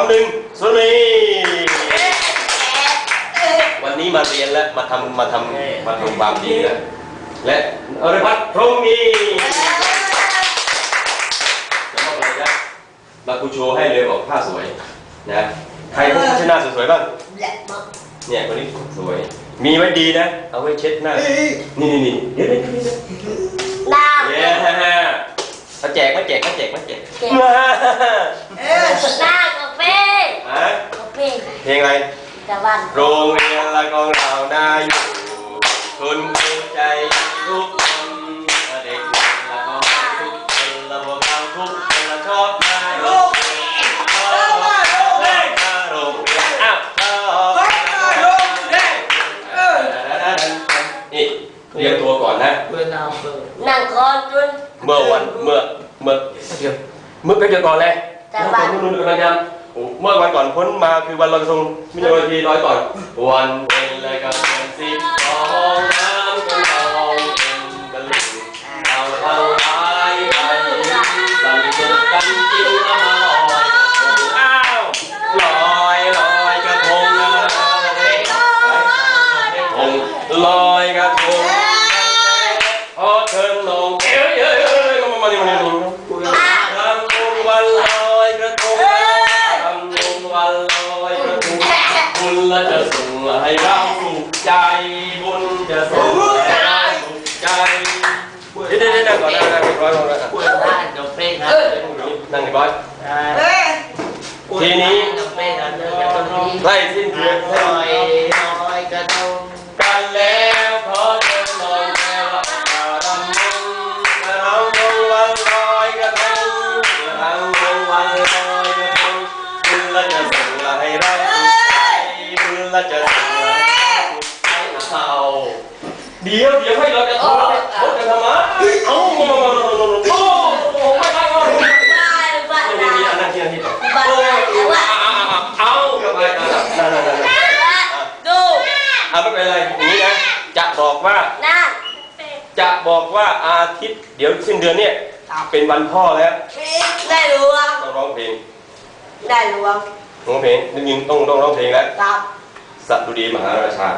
ำหนึ่งสุนีวันนี้มาเรียนแล้วมาทำมาทำมาทำความดีแล้วและอริพัฒน์พรหมมีจะมอบอะไรนะมาครูโชว์ให้เลยบอกผ้าสวยนะใครพวกชนะสวยๆบ้างแหลกมากเนี่ยคนนี้สวย มีไว้ดีนะ เอาไว้เช็ดหน้า นี่นี่นี่เดี๋ยวเดี๋ยวเดี๋ยวเดี๋ยวน้าเย้มาแจกมาแจกมาแจกมาแจกหน้ากาแฟ ฮะกาแฟเพลงอะไร ตะวันโรงเรียนละกองเรานาอยู่คุณครูใจทุกคนเด็กละกองทุกคนละพวกเราทุกคนละชอบมาโรงเรียนชอบมาโรงเรียนโรงเรียนอ้าวชอบมาโรงเรียนนี่เรียนตัวก่อนนะ เวลาเปิดนั่งก่อนจนเมื่อวันเมื่อเมื่อเดี๋ยวเมื่อไปเดี๋ยวก่อนเลยแต่วัน นู่นนู่นกำลังยำ โอ้เมื่อวันก่อนพ้นมาคือวันลอยกระทงมิถุนายนทีร้อยก่อน วันเป็นเลยก็เป็นสิบสองน้ำก็นองเป็นตะลิ่งเราเท่าไอ้ไอ้สั่นสุดกันจริงเอามาลอยกระทงอ้าวลอยลอยกระทงนะทงลอยกระทงพอเทินลงเอ้ยเอ้ยเอ้ยมานี่มานี่มานี่ คุย รำวงวันลอยกระทงรำวงวันลอยกระทงบุญละจะส่งให้เราสุข ใจบุญจะส่งให้เราสุขใจเดี๋ยวเดี๋ยวเดี๋ยวนั่งก่อนนั่งนั่งเร้อยลงแล้วคุยได้กับเป้กันนั่งเร้อยทีนี้กับเป้กันเจอกันตรงนี้ไล่สิ้นเดือนลอยลอยกระทงกันแล้วขอเดินลอยแก้วรำวงรำวงวันลอยกระทงรำวงวันลอยกระทงบุญละจะส่งละให้เราใจบุญละจะส่งให้เราสุข ใจเอาเดี๋ยวเดี๋ยวให้เราจะทำอะไรเขาจะทำไมเอ้าโอ้โหไม่ไม่ไม่ไม่บ้านบ้านไม่น้ามีอันนั้นที่อันที่ต่อบ้านโอ้ยน้าเอาเอาไปนั่นนั่นนั่นดูเอาไม่เป็นไรอย่างนี้นะจะบอกว่านั่งจะบอกว่าอาทิตย์เดี๋ยวสิ้นเดือนเนี่ยเป็นวันพ่อแล้วได้หลวงต้องร้องเพลงได้หลวงร้องเพลงนึกยิงต้องต้องร้องเพลงแล้วครับสัตดุดีมหาราชา